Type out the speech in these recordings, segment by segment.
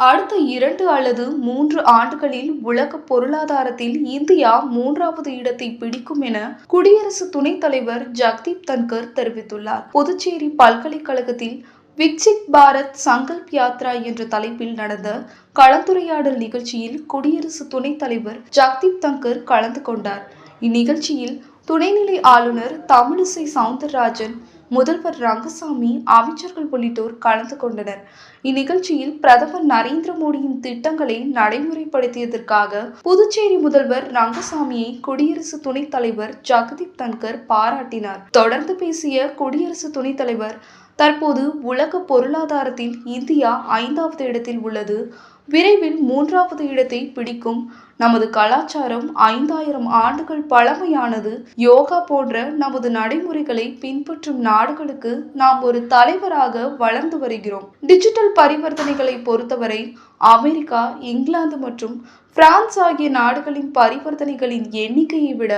அடுத்த இரண்டு அல்லது மூன்று ஆண்டுகளில் உலக பொருளாதாரத்தில் இந்தியா மூன்றாவது இடத்தை பிடிக்கும் என குடியரசு துணைத் தலைவர் ஜக்தீப் தன்கர் தெரிவித்துள்ளார். புதுச்சேரி பல்கலைக்கழகத்தில் விக்சித் பாரத் சங்கல்ப் யாத்ரா என்ற தலைப்பில் நடந்த கலந்துரையாடல் நிகழ்ச்சியில் குடியரசு துணைத் தலைவர் ஜக்தீப் தங்கர் கலந்து கொண்டார். இந்நிகழ்ச்சியில் துணைநிலை ஆளுநர் தமிழிசை சவுந்தரராஜன் முதல்வர் ரங்கசாமி அமைச்சர்கள் உள்ளிட்டோர் கலந்து கொண்டனர். இந்நிகழ்ச்சியில் பிரதமர் நரேந்திர மோடியின் திட்டங்களை நடைமுறைப்படுத்தியதற்காக புதுச்சேரி முதல்வர் ரங்கசாமியை குடியரசு துணைத் தலைவர் ஜகதீப் தன்கர் பாராட்டினார். தொடர்ந்து பேசிய குடியரசு துணைத் தலைவர் தற்போது உலக பொருளாதாரத்தில் இந்தியா ஐந்தாவது இடத்தில் உள்ளது. விரைவில் மூன்றாவது இடத்தை பிடிக்கும். நமது கலாச்சாரம் ஐந்தாயிரம் ஆண்டுகள் பழமையானது. யோகா போன்ற நமது நடைமுறைகளை பின்பற்றும் நாடுகளுக்கு நாம் ஒரு தலைவராக வளர்ந்து வருகிறோம். டிஜிட்டல் பரிவர்த்தனைகளை பொறுத்தவரை அமெரிக்கா இங்கிலாந்து மற்றும் பிரான்ஸ் ஆகிய நாடுகளின் பரிவர்த்தனைகளின் எண்ணிக்கையை விட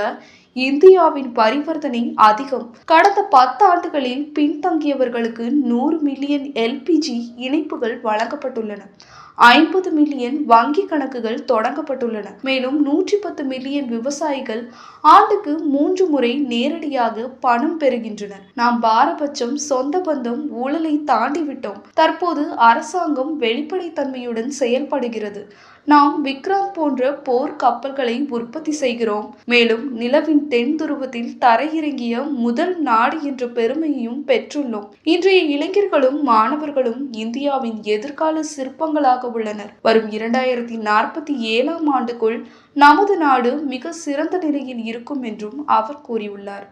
இந்தியாவின் பரிவர்த்தனை அதிகம். கடந்த பத்து ஆண்டுகளில் பின்தங்கியவர்களுக்கு நூறு மில்லியன் எல்பிஜி இணைப்புகள் வழங்கப்பட்டுள்ளன. ஐம்பது மில்லியன் வங்கி கணக்குகள் தொடங்கப்பட்டுள்ளன. மேலும் நூற்றி பத்து மில்லியன் விவசாயிகள் ஆண்டுக்கு மூன்று முறை நேரடியாக பணம் பெறுகின்றனர். நாம் பாரபட்சம் சொந்த பந்தம் ஊழலை தாண்டிவிட்டோம். தற்போது அரசாங்கம் வெளிப்படைத்தன்மையுடன் செயல்படுகிறது. நாம் விக்ராந்த் போன்ற போர் கப்பல்களை உற்பத்தி செய்கிறோம். மேலும் நிலவின் தென் துருவத்தில் தரையிறங்கிய முதல் நாடு என்ற பெருமையையும் பெற்றுள்ளோம். இன்றைய இளைஞர்களும் மாணவர்களும் இந்தியாவின் எதிர்கால சிற்பங்களாக உள்ளனர் வரும் இரண்டாயிரத்தி நாற்பத்தி ஏழாம் ஆண்டுக்குள் நமது நாடு மிக சிறந்த நிலையில் இருக்கும் என்றும் அவர் கூறியுள்ளார்.